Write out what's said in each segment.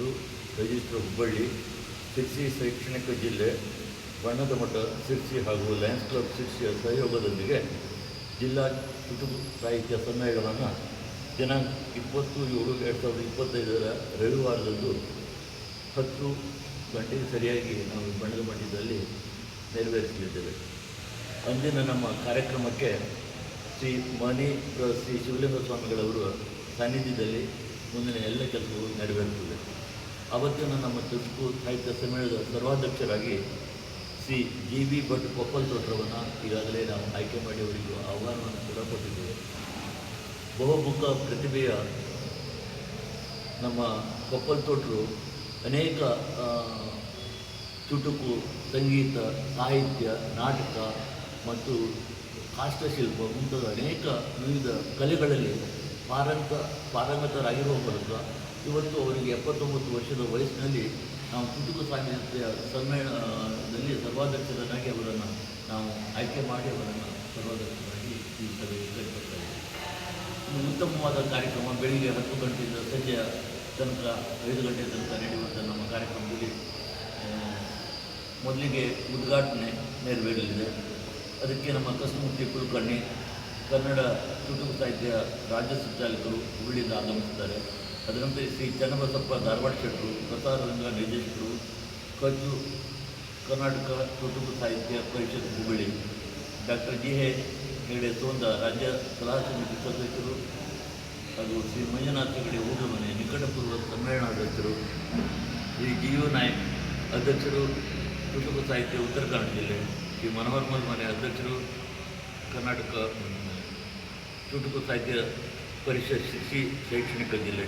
ಅಧ್ಯಕ್ಷರು ರಿಜಿಸ್ಟರ್ ಹುಬ್ಬಳ್ಳಿ, ಶಿರ್ಸಿ ಶೈಕ್ಷಣಿಕ ಜಿಲ್ಲೆ, ಬಣ್ಣದ ಮಠ, ಶಿರ್ಸಿ ಹಾಗೂ ಲಯನ್ಸ್ ಕ್ಲಬ್ ಶಿರ್ಸಿಯ ಸಹಯೋಗದೊಂದಿಗೆ ಜಿಲ್ಲಾ ಕುಟುಂಬ ಸಾಹಿತ್ಯ ಸಮ್ಮೇಳನವನ್ನು ದಿನಾಂಕ ಇಪ್ಪತ್ತು ಏಳು ಎರಡು ಸಾವಿರದ ಇಪ್ಪತ್ತೈದರ ರವಿವಾರದಂದು ಹತ್ತು ಗಂಟೆಗೆ ಸರಿಯಾಗಿ ನಾವು ಬಣ್ಣದ ಮಠದಲ್ಲಿ ನೆರವೇರಿಸಲಿದ್ದೇವೆ. ಅಂದಿನ ನಮ್ಮ ಕಾರ್ಯಕ್ರಮಕ್ಕೆ ಶ್ರೀ ಮಣಿ ಶ್ರೀ ಶಿವಲಿಂಗ ಸ್ವಾಮಿಗಳವರು ಸಾನ್ನಿಧ್ಯದಲ್ಲಿ ಮುಂದಿನ ಎಲ್ಲ ಕೆಲಸಗಳು ನೆರವೇರುತ್ತದೆ ಅವತ್ತಿನ ನಮ್ಮ ತೆಲುಗು ಸಾಹಿತ್ಯ ಸಮ್ಮೇಳನದ ಸರ್ವಾಧ್ಯಕ್ಷರಾಗಿ ಶ್ರೀ ಜಿ ಬಿ ಭಟ್ ಕೊಪ್ಪಲ್ ತೋಟರವನ್ನು ಈಗಾಗಲೇ ನಾವು ಆಯ್ಕೆ ಮಾಡಿ ಅವರಿಗೂ ಆಹ್ವಾನವನ್ನು ಕೂಡ ಕೊಟ್ಟಿದ್ದೇವೆ. ಬಹುಮುಖ ಪ್ರತಿಭೆಯ ನಮ್ಮ ಕೊಪ್ಪಲ್ ತೋಟರು ಅನೇಕ ಚುಟುಕು ಸಂಗೀತ, ಸಾಹಿತ್ಯ, ನಾಟಕ ಮತ್ತು ಕಾಷ್ಟಶಿಲ್ಪ ಮುಂತಾದ ಅನೇಕ ವಿವಿಧ ಕಲೆಗಳಲ್ಲಿ ಪಾರಂತ ಪಾರಂಗತರಾಗಿರುವ ಮೂಲಕ ಇವತ್ತು ಅವರಿಗೆ ಎಪ್ಪತ್ತೊಂಬತ್ತು ವರ್ಷದ ವಯಸ್ಸಿನಲ್ಲಿ ನಾವು ಕುಟುಂಬ ಸಾಹಿತ್ಯ ಸಮ್ಮೇಳನದಲ್ಲಿ ಸರ್ವಾಧ್ಯಕ್ಷರನ್ನಾಗಿ ಅವರನ್ನು ನಾವು ಆಯ್ಕೆ ಮಾಡಿ ಅವರನ್ನು ಸರ್ವಾಧ್ಯಕ್ಷರಾಗಿ ಈ ಸಭೆಗೆ ಒಂದು ಉತ್ತಮವಾದ ಕಾರ್ಯಕ್ರಮ ಬೆಳಿಗ್ಗೆ ಹತ್ತು ಗಂಟೆಯಿಂದ ಸಂಜೆಯ ತನಕ, ಐದು ಗಂಟೆ ತನಕ ನಡೆಯುವಂಥ ನಮ್ಮ ಕಾರ್ಯಕ್ರಮದಲ್ಲಿ ಮೊದಲಿಗೆ ಉದ್ಘಾಟನೆ ನೆರವೇರಲಿದೆ. ಅದಕ್ಕೆ ನಮ್ಮ ಕಸಮೂರ್ತಿ ಕುಲಕರ್ಣಿ ಕನ್ನಡ ಚುಟುಕು ಸಾಹಿತ್ಯ ರಾಜ್ಯ ಸಂಚಾಲಕರು ಹುಬ್ಬಳ್ಳಿಯಿಂದ ಆಗಮಿಸಿದ್ದಾರೆ ಅದರಂತೆ ಶ್ರೀ ಚನ್ನಬಸಪ್ಪ ಧಾರವಾಡ ಶೆಟ್ಟರು ಪ್ರಸಾರ ರಂಗ ನಿರ್ದೇಶಕರು ಕಚ್ಚು ಕರ್ನಾಟಕ ಚುಟುಕು ಸಾಹಿತ್ಯ ಪರಿಷತ್ Hubballi doctor G A Hegde Sonda ರಾಜ್ಯ ಸಲಹಾ ಸಮಿತಿ ಸದಸ್ಯರು ಹಾಗೂ ಶ್ರೀ ಮಂಜುನಾಥ್ ಹೆಗಡೆ ಊಟಮನೆ ನಿಕಟಪೂರ್ವ ಸಮ್ಮೇಳನಾಧ್ಯಕ್ಷರು ಶ್ರೀ ಜಿ ಯು ನಾಯಕ್ ಅಧ್ಯಕ್ಷರು ಚುಟುಕು ಸಾಹಿತ್ಯ ಉತ್ತರ ಕನ್ನಡ ಜಿಲ್ಲೆ, ಶ್ರೀ ಮನೋಹರ್ ಮನೆ ಅಧ್ಯಕ್ಷರು, ಕರ್ನಾಟಕ ಚುಟುಕು ಸಾಹಿತ್ಯ ಪರಿಷತ್ ಶಿಕ್ಷಿ ಶೈಕ್ಷಣಿಕ ಜಿಲ್ಲೆ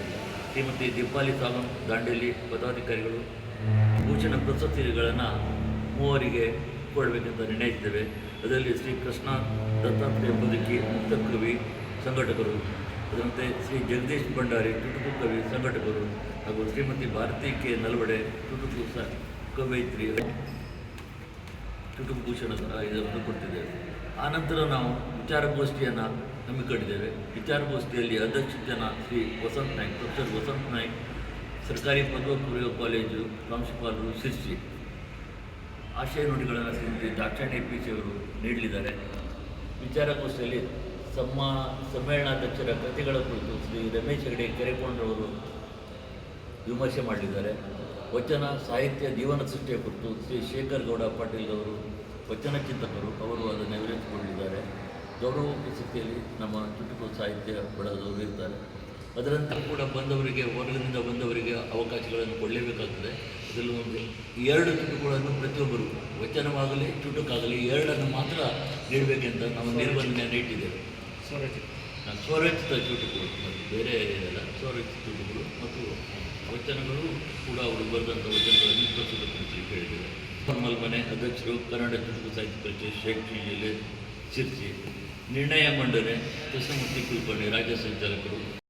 ಶ್ರೀಮತಿ ದೀಪಾಲಿ ತಾಲೂಕು ದಾಂಡೇಲಿ ಪದಾಧಿಕಾರಿಗಳು, ಭೂಷಣ ಪ್ರಶಸ್ತಿಗಳನ್ನು ಮೂವರಿಗೆ ಕೊಡಬೇಕೆಂತ ನಿರ್ಣಯಿಸಿದ್ದೇವೆ. ಅದರಲ್ಲಿ ಶ್ರೀ ಕೃಷ್ಣ ದತ್ತಾತ್ರೇಯ ಬದುಕಿ ಮುಕ್ತ ಕವಿ ಸಂಘಟಕರು, ಅದರಂತೆ ಶ್ರೀ ಜಗದೀಶ್ ಭಂಡಾರಿ ಚುಟುಕು ಕವಿ ಸಂಘಟಕರು ಹಾಗೂ ಶ್ರೀಮತಿ ಭಾರತಿ ಕೆ ನಲ್ವಡೆ ಚುಟುಕು ಸ, ಕವಯಿತ್ರಿ ಚುಟುಕು ಭೂಷಣ ಇದನ್ನು ಕೊಡ್ತಿದ್ದೇವೆ. ಆನಂತರ ನಾವು ವಿಚಾರಗೋಷ್ಠಿಯನ್ನು ಹಮ್ಮಿಕೊಂಡಿದ್ದೇವೆ ವಿಚಾರಗೋಷ್ಠಿಯಲ್ಲಿ ಅಧ್ಯಕ್ಷತೆಯನ್ನು ಶ್ರೀ ವಸಂತ್ ನಾಯ್ಕ್, ಪ್ರೊಫೆಸರ್ ವಸಂತ್ ನಾಯ್ಕ್, ಸರ್ಕಾರಿ ಪದವಿ ಪೂರ್ವ ಕಾಲೇಜು, ಪ್ರಾಂಶುಪಾಲರು ಶಿರ್ಸಿ. ಆಶಯ ನುಡಿಗಳನ್ನು ಶ್ರೀಮತಿ ದಾಕ್ಷಾಣಿ ಪಿ ಸಿ ಅವರು ನೀಡಲಿದ್ದಾರೆ. ವಿಚಾರಗೋಷ್ಠಿಯಲ್ಲಿ ಸಮ್ಮ, ಸಮ್ಮೇಳನಾಧ್ಯಕ್ಷರ ಕೃತಿಗಳ ಕುರಿತು ಶ್ರೀ ರಮೇಶ್ ಹೆಗಡೆ ಕೆರೆಕೊಂಡ್ರವರು ವಿಮರ್ಶೆ ಮಾಡಲಿದ್ದಾರೆ ವಚನ, ಸಾಹಿತ್ಯ, ಜೀವನ ಸೃಷ್ಟಿಯ ಕುರಿತು ಶ್ರೀ ಶೇಖರ್ ಗೌಡ ಪಾಟೀಲ್ ಅವರು ವಚನ ಚಿಂತಕರು, ಅವರು ಅದನ್ನು ಗೌರವ ಸ್ಥಿತಿಯಲ್ಲಿ ನಮ್ಮ ಚುಟುಕು ಸಾಹಿತ್ಯ ಬಳಸೋರು ಇರ್ತಾರೆ. ಅದರಂತೆ ಕೂಡ ಬಂದವರಿಗೆ ಹೊರಗಿನಿಂದ ಬಂದವರಿಗೆ ಅವಕಾಶಗಳನ್ನು ಕೊಡಲೇಬೇಕಾಗ್ತದೆ. ಅದರಲ್ಲಿ ಒಂದು ಎರಡು ಚುಟುಕುಗಳನ್ನು ಪ್ರತಿಯೊಬ್ಬರು ವಚನವಾಗಲಿ ಚುಟುಕಾಗಲಿ ಎರಡನ್ನು ಮಾತ್ರ ನೀಡಬೇಕೆಂತ ನಾವು ನಿರ್ಬಂಧನೆಯನ್ನು ಇಟ್ಟಿದ್ದೇವೆ ನಾನು ಸ್ವರಚಿತ ಚುಟುಕುಗಳು ಮತ್ತು ಬೇರೆ ಏನಿಲ್ಲ ಸ್ವರಚಿತ ಚುಟುಕುಗಳು ಮತ್ತು ವಚನಗಳು ಕೂಡ ಅವರು ಬರೆದಂಥ ವಚನಗಳನ್ನು ಪ್ರಸ್ತುತಪಡಿಸಲಿಕ್ಕೆ ಹೇಳಿದ್ದೇವೆ. ಫಾರ್ಮಲ್ ಮನೆ ಅಧ್ಯಕ್ಷರು ಕನ್ನಡ ಚುಟುಕು ಸಾಹಿತ್ಯ ಪರಿಷತ್ ಶೈಕ್ಷಣಿಕ ಜಿಲ್ಲೆ ಶಿರ್ಸಿ. ನಿರ್ಣಯ ಮಂಡನೆ ಕೃಷ್ಣಮೂರ್ತಿ ಕುಲಕರ್ಣಿ ರಾಜ್ಯ ಸಂಚಾಲಕರು.